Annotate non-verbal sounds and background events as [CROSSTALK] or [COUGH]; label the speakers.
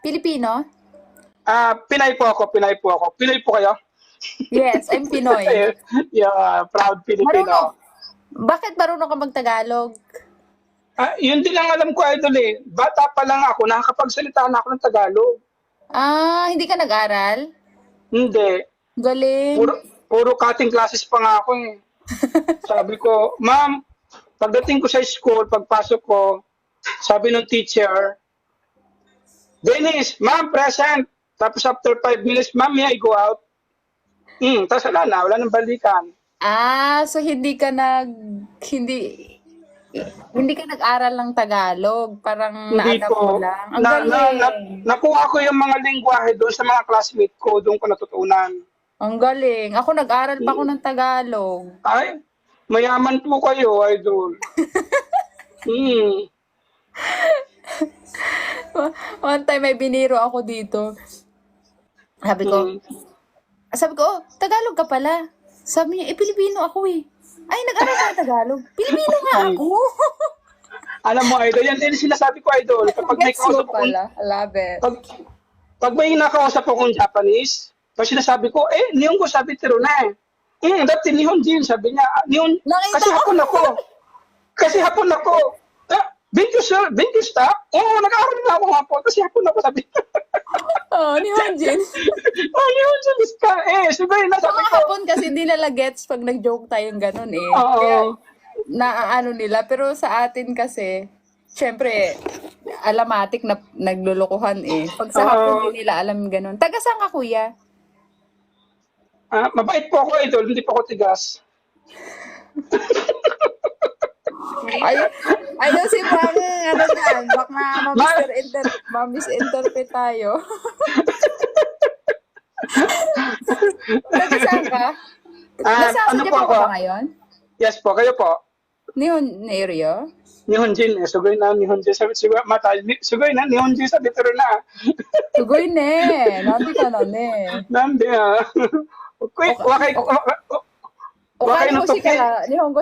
Speaker 1: Pilipino?
Speaker 2: Ah, Pinay po ako, Pinay po ako. Pinoy po kayo?
Speaker 1: Yes, I'm Pinoy. [LAUGHS]
Speaker 2: yeah, proud
Speaker 1: Marunong.
Speaker 2: Filipino.
Speaker 1: Bakit marunong ka mag-Tagalog?
Speaker 2: Ah, yun din ang alam ko, idol eh. Bata pa lang ako, nakakapagsalita na ako ng Tagalog.
Speaker 1: Ah, hindi ka nag-aral?
Speaker 2: Hindi.
Speaker 1: Galing.
Speaker 2: Puro, puro cutting classes pa nga ako eh. [LAUGHS] Sabi ko, ma'am, pagdating ko sa school, pagpasok ko, sabi ng teacher, Dennis, ma'am, present. Tapos after five minutes, ma'am, may I go out? Hmm, tapos wala na, wala nang balikan.
Speaker 1: Ah, so hindi ka nag hindi hindi ka nag-aral ng Tagalog, parang
Speaker 2: Hindi
Speaker 1: na-adapt
Speaker 2: po.
Speaker 1: mo lang. Ang
Speaker 2: Na, na,
Speaker 1: galing.
Speaker 2: na, nakuha ko yung mga lingwahe doon sa mga classmate ko, doon ko natutunan.
Speaker 1: Ang galing. Ako nag-aral pa ako ng Tagalog.
Speaker 2: Ay, mayaman po kayo, idol. [LAUGHS] hmm. [LAUGHS]
Speaker 1: One time may biniro ako dito. Sabi ko,
Speaker 2: hmm.
Speaker 1: sabi ko, oh, Tagalog ka pala. Sabi niya, eh, Pilipino ako eh. Ay, nag-aral ka ng Tagalog. Pilipino nga ako. [LAUGHS]
Speaker 2: Alam mo, idol, yan din sinasabi ko, idol. Kapag may kausap
Speaker 1: pala. I love it.
Speaker 2: pag, pag may nakausap akong Japanese, pag sinasabi ko, eh, nihon ko sabi tiro na eh. Hmm, dati nihon din, sabi niya. Ah, Nihon,
Speaker 1: Nakita
Speaker 2: kasi
Speaker 1: ko.
Speaker 2: hapon ako. Kasi hapon ako. Ah, Bintu sir, bintu stop. Oo, oh, nag-aaral na ako hapon. Kasi hapon ako sabi. [LAUGHS]
Speaker 1: Oh, ni Honjin. [LAUGHS]
Speaker 2: oh, nihon din ka. Eh, sabi na sabi ko.
Speaker 1: hapon kasi hindi nila gets pag nag-joke tayong ganun eh.
Speaker 2: Oo.
Speaker 1: Kaya naaano nila. Pero sa atin kasi, syempre, alamatic na naglulukuhan eh. Pag sa
Speaker 2: Oo.
Speaker 1: hapon hindi nila alam ganun. Taga saan ka kuya?
Speaker 2: Ah, mabait po ako, idol. Hindi po ako tigas. [LAUGHS]
Speaker 1: Ay, ayun si Pang, ano yan, baka ma-misinter ma-misinterpret tayo. [LAUGHS] Taga saan ka? Nasa
Speaker 2: ano
Speaker 1: ano
Speaker 2: po ako?
Speaker 1: ka ngayon?
Speaker 2: Yes po, kayo po.
Speaker 1: Nihon area?
Speaker 2: Nihonjin eh. Sugay na Nihonjin. Sabi, siguro, mata, sugay na Nihonjin sa bitero na.
Speaker 1: Sugoy ne. Nandi ka na ne.
Speaker 2: Nandi ah. [LAUGHS] Okay, wakay, wakay,
Speaker 1: O
Speaker 2: wakay
Speaker 1: kaya
Speaker 2: no
Speaker 1: mo si
Speaker 2: toke.
Speaker 1: ka, nihongo